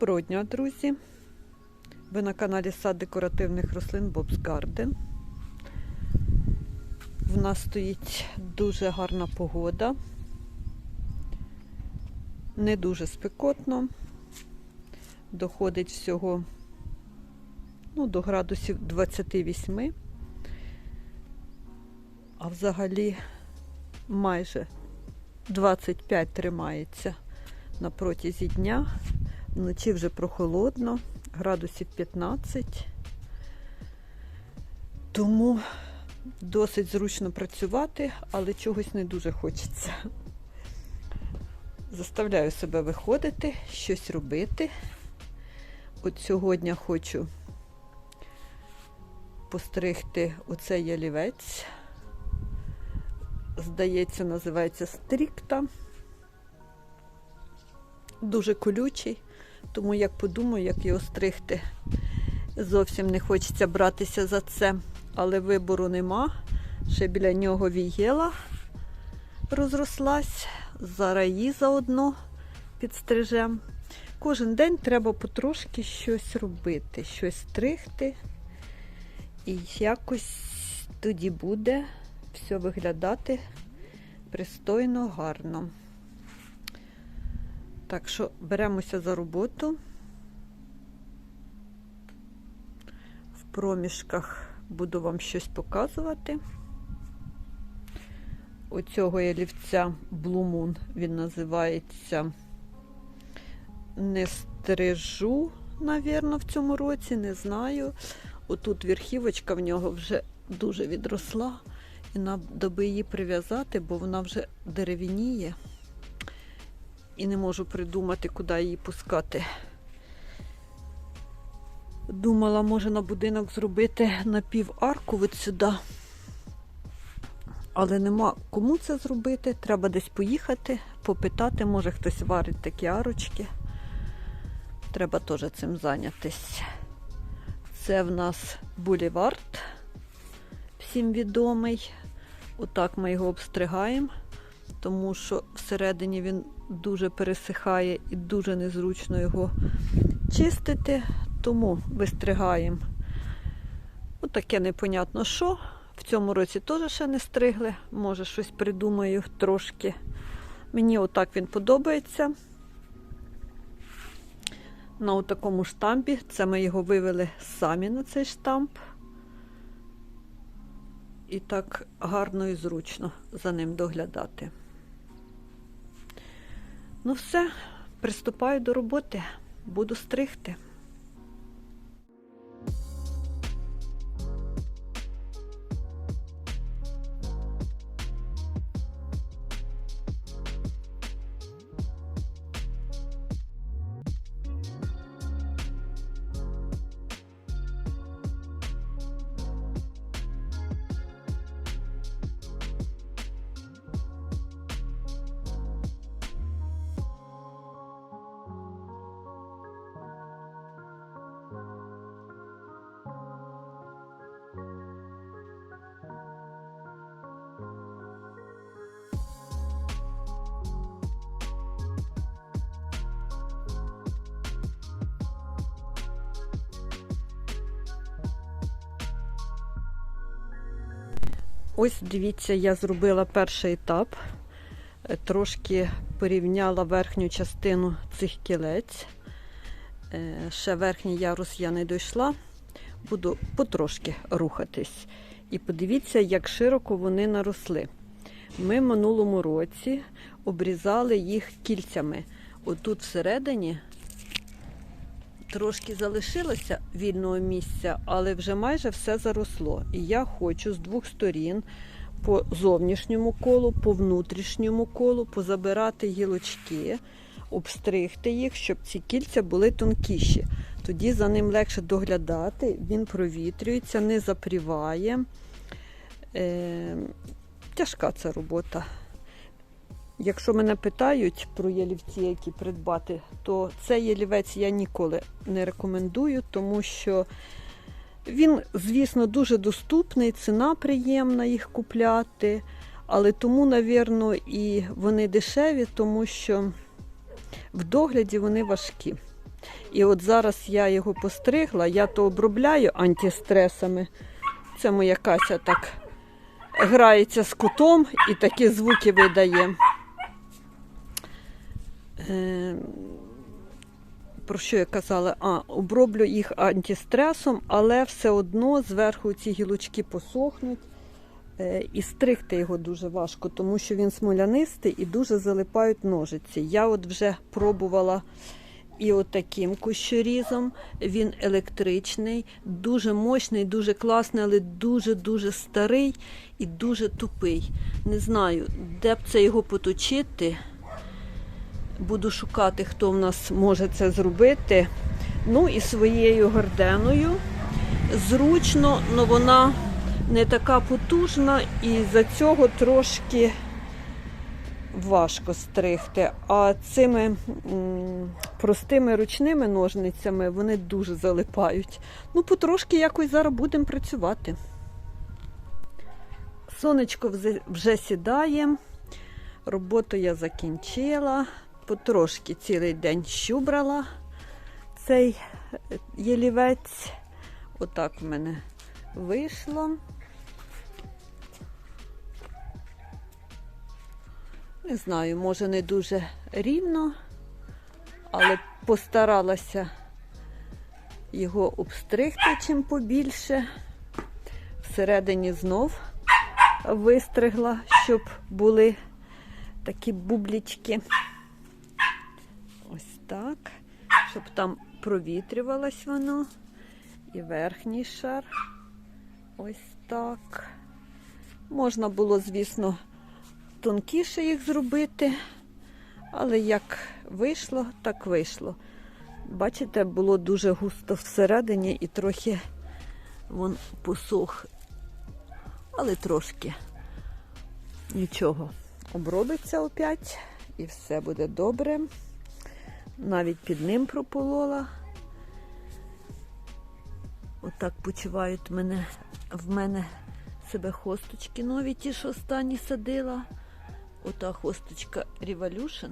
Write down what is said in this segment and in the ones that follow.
Доброго дня, друзі! Ви на каналі Сад декоративних рослин Bob's Garden. В нас стоїть дуже гарна погода. Не дуже спекотно. Доходить всього ну, до градусів 28. А взагалі майже 25 тримається на протязі дня. Вночі вже прохолодно, градусів 15. Тому досить зручно працювати, але чогось не дуже хочеться. Заставляю себе виходити, щось робити. От сьогодні хочу постригти оцей ялівець. Здається, називається стрікта. Дуже колючий, тому як подумаю, як його стригти. Зовсім не хочеться братися за це, але вибору нема. Ще біля нього вієла розрослась, зараз її заодно підстрижем. Кожен день треба потрошки щось робити, щось стригти. І якось тоді буде все виглядати пристойно, гарно. Так що беремося за роботу. В проміжках буду вам щось показувати. Оцього ялівця Blue Moon, він називається Не стрижу, навірно, в цьому році, не знаю. Отут верхівочка в нього вже дуже відросла. І треба її прив'язати, бо вона вже деревініє і не можу придумати, куди її пускати. Думала, може на будинок зробити напіварку від сюди. Але нема кому це зробити. Треба десь поїхати, попитати, може хтось варить такі арочки. Треба теж цим зайнятися. Це в нас булівард, всім відомий. Отак ми його обстригаємо, тому що всередині він дуже пересихає і дуже незручно його чистити, тому вистригаємо. Отаке непонятно що. В цьому році теж ще не стригли, може щось придумаю трошки. Мені отак він подобається. На такому штампі. Це ми його вивели самі на цей штамп. І так гарно і зручно за ним доглядати. Ну все, приступаю до роботи, буду стригти. Ось дивіться, я зробила перший етап. Е, Трошки порівняла верхню частину цих кілець. Е, Ще верхній ярус я не дійшла. Буду потрошки рухатись. І подивіться, як широко вони наросли. Ми минулому році обрізали їх кільцями. Отут всередині трошки залишилося вільного місця, але вже майже все заросло. І я хочу з двох сторін по зовнішньому колу, по внутрішньому колу позабирати гілочки, обстригти їх, щоб ці кільця були тонкіші. Тоді за ним легше доглядати, він провітрюється, не запріває. Е, Тяжка ця робота. Якщо мене питають про ялівці, які придбати, то цей ялівець я ніколи не рекомендую, тому що він, звісно, дуже доступний, ціна приємна їх купляти, але тому, навірно, і вони дешеві, тому що в догляді вони важкі. І от зараз я його постригла, я то обробляю антистресами. Це моя Кася так грається з кутом і такі звуки видає. Е, Про що я казала? А, оброблю їх антистресом, але все одно зверху ці гілочки посохнуть. Е, І стригти його дуже важко, тому що він смолянистий і дуже залипають ножиці. Я от вже пробувала і отаким кущорізом. Він електричний, дуже мощний, дуже класний, але дуже-дуже старий і дуже тупий. Не знаю, де б це його поточити. Буду шукати, хто в нас може це зробити. Ну і своєю горденою. Зручно, але вона не така потужна і за цього трошки важко стригти. А цими простими ручними ножницями вони дуже залипають. Ну, потрошки якось зараз будемо працювати. Сонечко вже сідає. Роботу я закінчила. Потрошки цілий день щубрала цей е, ялівець. Отак в мене вийшло. Не знаю, може не дуже рівно, але постаралася його обстригти чим побільше. Всередині знов вистригла, щоб були такі бублічки. Так, щоб там провітрювалось воно. І верхній шар. Ось так. Можна було, звісно, тонкіше їх зробити, але як вийшло, так вийшло. Бачите, було дуже густо всередині і трохи вон посох, але трошки нічого. Обробиться опять і все буде добре. Навіть під ним прополола. Отак почувають мене, в мене себе хосточки нові, ті, що останні садила. Ота хосточка Revolution.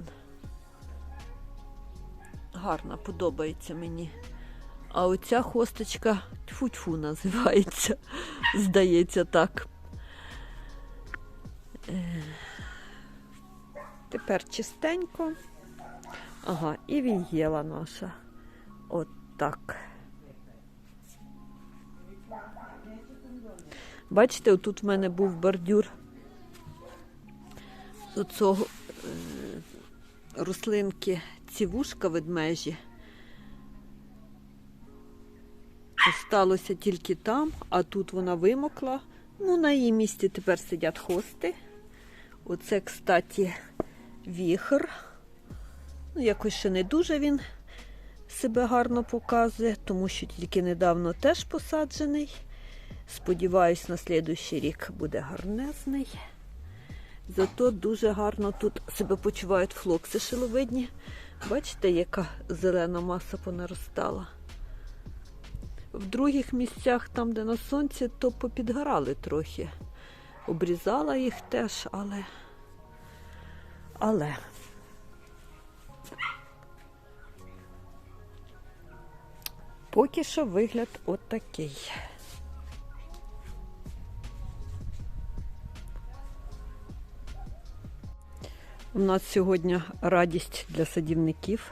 Гарна, подобається мені. А оця хосточка тьфу-тьфу називається. Здається так. Е, Тепер чистенько. Ага, і вієла наша. От так. Бачите, отут в мене був бордюр з оцього е, рослинки цівушка ведмежі. Осталося тільки там, а тут вона вимокла. Ну, на її місці тепер сидять хости. Оце, кстати, віхр. Ну, якось ще не дуже він себе гарно показує, тому що тільки недавно теж посаджений. Сподіваюсь, на слідуючий рік буде гарнезний. Зато дуже гарно тут себе почувають флокси шиловидні. Бачите, яка зелена маса понаростала. В других місцях, там, де на сонці, то попідгорали трохи. Обрізала їх теж, але. Але. Поки що вигляд отакий. У нас сьогодні радість для садівників.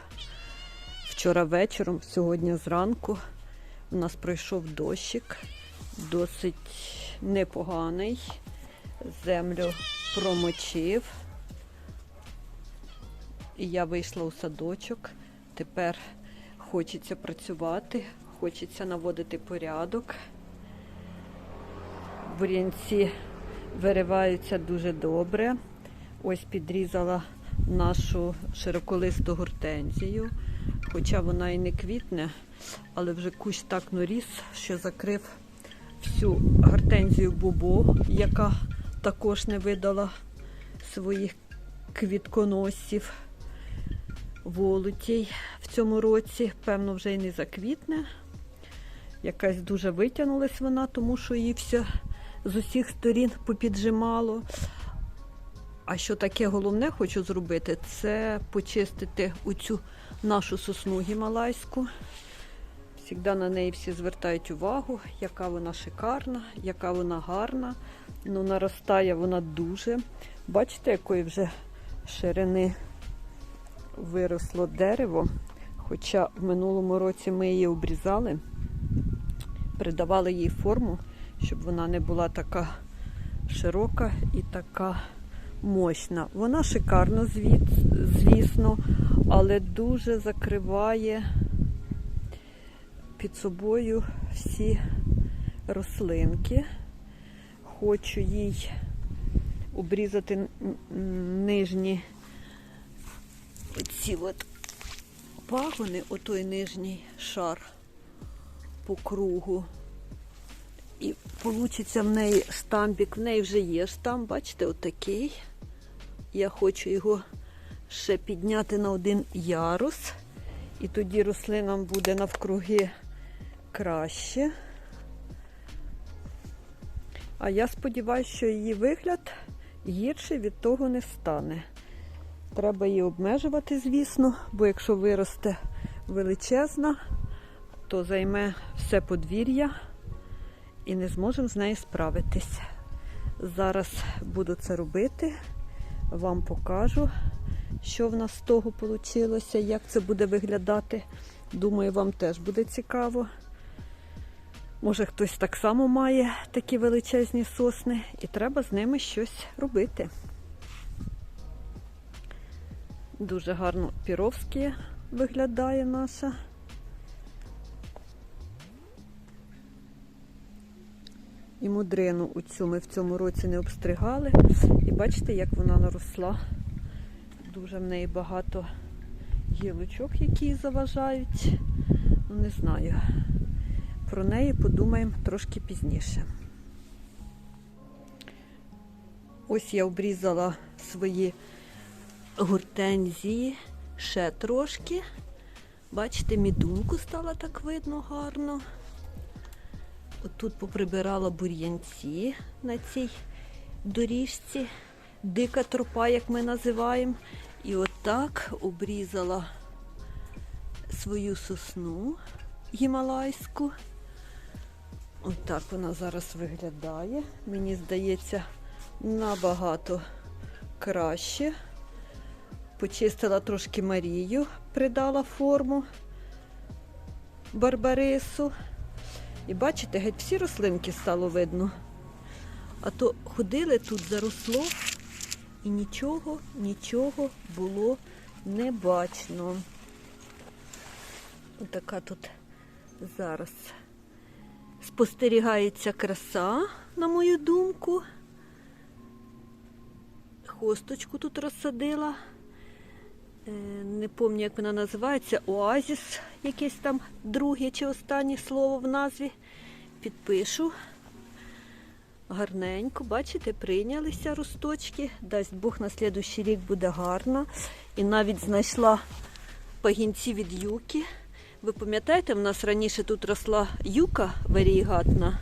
Вчора вечором, сьогодні зранку, у нас пройшов дощик, досить непоганий. Землю промочив. І я вийшла у садочок. Тепер хочеться працювати, хочеться наводити порядок. Бурянці вириваються дуже добре. Ось підрізала нашу широколисту гортензію, хоча вона і не квітне, але вже кущ так норіс, що закрив всю гортензію бобо, яка також не видала своїх квітконосів волотій цьому році. Певно, вже й не заквітне. Якась дуже витягнулась вона, тому що її все з усіх сторін попіджимало. А що таке головне хочу зробити, це почистити оцю нашу сосну гімалайську. Завжди на неї всі звертають увагу, яка вона шикарна, яка вона гарна. Ну, наростає вона дуже. Бачите, якої вже ширини виросло дерево. Хоча в минулому році ми її обрізали, придавали їй форму, щоб вона не була така широка і така мощна. Вона шикарна, звісно, але дуже закриває під собою всі рослинки. Хочу їй обрізати нижні оці от пагони, отой нижній шар по кругу. І получиться в неї штамбік. В неї вже є штамп, бачите, отакий. Я хочу його ще підняти на один ярус. І тоді рослинам буде навкруги краще. А я сподіваюся, що її вигляд гірший від того не стане. Треба її обмежувати, звісно, бо якщо виросте величезна, то займе все подвір'я і не зможемо з нею справитись. Зараз буду це робити, вам покажу, що в нас з того вийшло, як це буде виглядати. Думаю, вам теж буде цікаво. Може, хтось так само має такі величезні сосни, і треба з ними щось робити. Дуже гарно піровське виглядає наша. І мудрину у цю ми в цьому році не обстригали. І бачите, як вона наросла. Дуже в неї багато гілочок, які заважають. Ну, не знаю. Про неї подумаємо трошки пізніше. Ось я обрізала свої гортензії ще трошки. Бачите, мідунку стало так видно гарно. Отут поприбирала бур'янці на цій доріжці, дика тропа, як ми називаємо. І отак обрізала свою сосну гімалайську. Отак вона зараз виглядає. Мені здається, набагато краще. Почистила трошки Марію, придала форму барбарису. І бачите, геть всі рослинки стало видно. А то ходили тут, заросло, і нічого, нічого було не бачно. Отака тут зараз спостерігається краса, на мою думку. Хосточку тут розсадила. Е, Не пам'ятаю, як вона називається, оазіс, якесь там друге чи останнє слово в назві. Підпишу. Гарненько, бачите, прийнялися росточки. Дасть Бог на слідущий рік буде гарно. І навіть знайшла пагінці від юки. Ви пам'ятаєте, в нас раніше тут росла юка варігатна.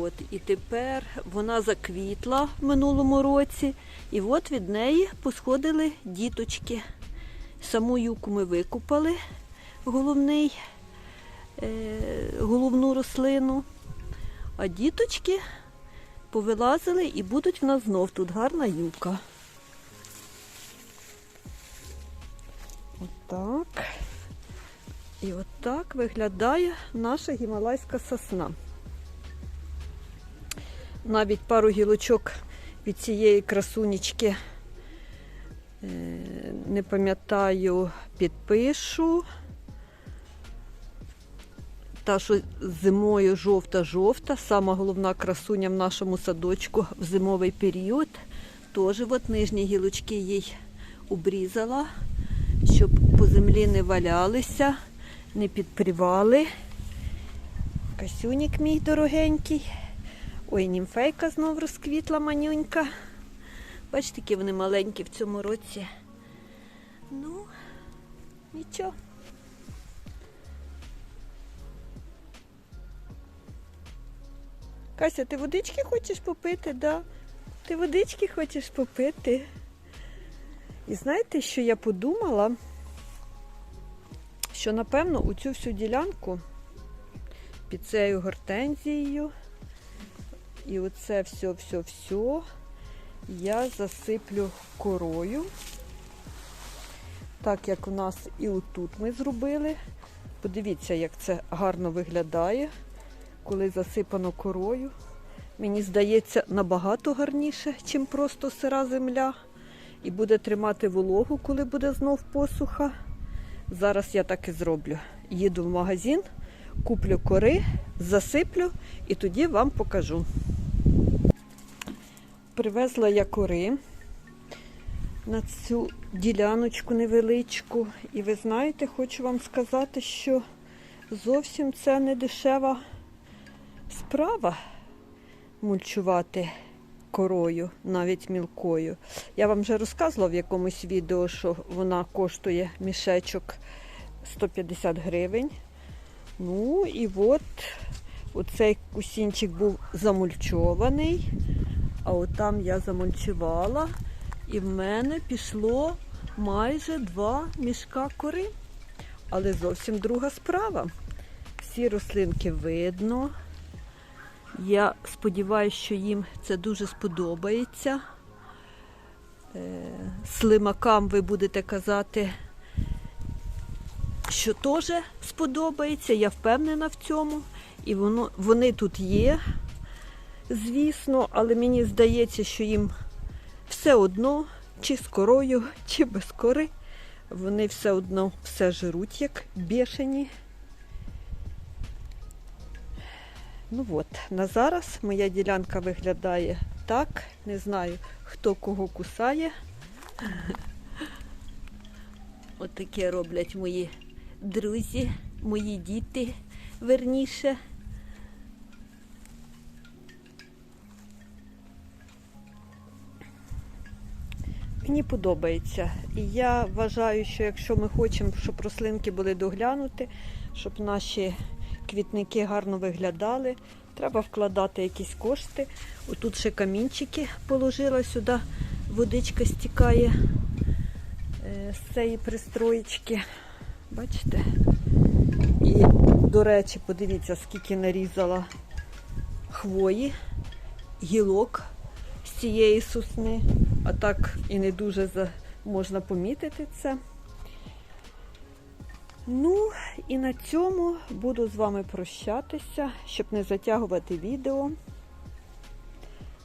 От, і тепер вона заквітла в минулому році, і от від неї посходили діточки. Саму юку ми викупали, головний, е, головну рослину, а діточки повилазили і будуть в нас знов тут гарна юка. Отак. І отак виглядає наша гімалайська сосна. Навіть пару гілочок від цієї красунечки, е, не пам'ятаю, підпишу. Та, що зимою жовта-жовта, сама головна красуня в нашому садочку в зимовий період. Теж от нижні гілочки їй обрізала, щоб по землі не валялися, не підпрівали. Касюнік мій дорогенький. Ой, німфейка знов розквітла манюнька. Бачите, які вони маленькі в цьому році. Ну, нічого. Кася, ти водички хочеш попити, да? Ти водички хочеш попити? І знаєте, що я подумала? Що напевно у цю всю ділянку під цією гортензією і оце все-все-все я засиплю корою. Так як у нас і отут ми зробили. Подивіться, як це гарно виглядає, коли засипано корою. Мені здається, набагато гарніше, ніж просто сира земля. І буде тримати вологу, коли буде знов посуха. Зараз я так і зроблю. Їду в магазин, куплю кори, засиплю і тоді вам покажу. Привезла я кори на цю діляночку невеличку. І ви знаєте, хочу вам сказати, що зовсім це не дешева справа мульчувати корою, навіть мілкою. Я вам вже розказувала в якомусь відео, що вона коштує мішечок 150 гривень. Ну і от оцей кусінчик був замульчований, а от там я замульчувала, і в мене пішло майже два мішка кори. Але зовсім друга справа. Всі рослинки видно. Я сподіваюся, що їм це дуже сподобається. Е, Слимакам ви будете казати, що теж сподобається. Я впевнена в цьому. І воно, вони тут є, звісно, але мені здається, що їм все одно, чи з корою, чи без кори. Вони все одно все жируть, як бешені. Ну от, на зараз моя ділянка виглядає так. Не знаю, хто кого кусає. Отаке роблять мої друзі, мої діти верніше. Мені подобається. І я вважаю, що якщо ми хочемо, щоб рослинки були доглянуті, щоб наші квітники гарно виглядали, треба вкладати якісь кошти. Отут ще камінчики положила сюди, водичка стікає е, з цієї пристроєчки. Бачите? І, до речі, подивіться, скільки нарізала хвої, гілок з цієї сосни. А так і не дуже можна помітити це. Ну, і на цьому буду з вами прощатися, щоб не затягувати відео.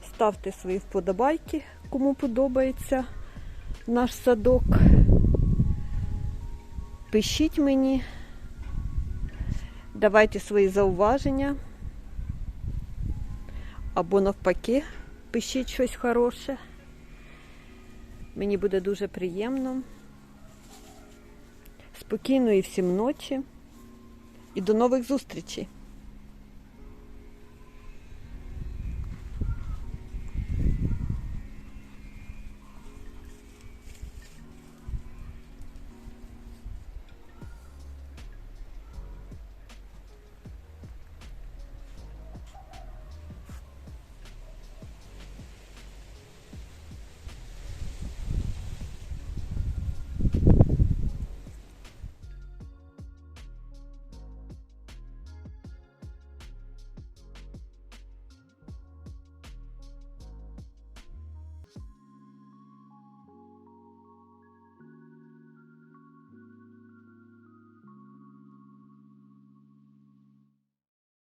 Ставте свої вподобайки, кому подобається наш садок. Пишіть мені, давайте свої зауваження. Або навпаки, пишіть щось хороше. Мені буде дуже приємно. Спокійної всім ночі і до нових зустрічей!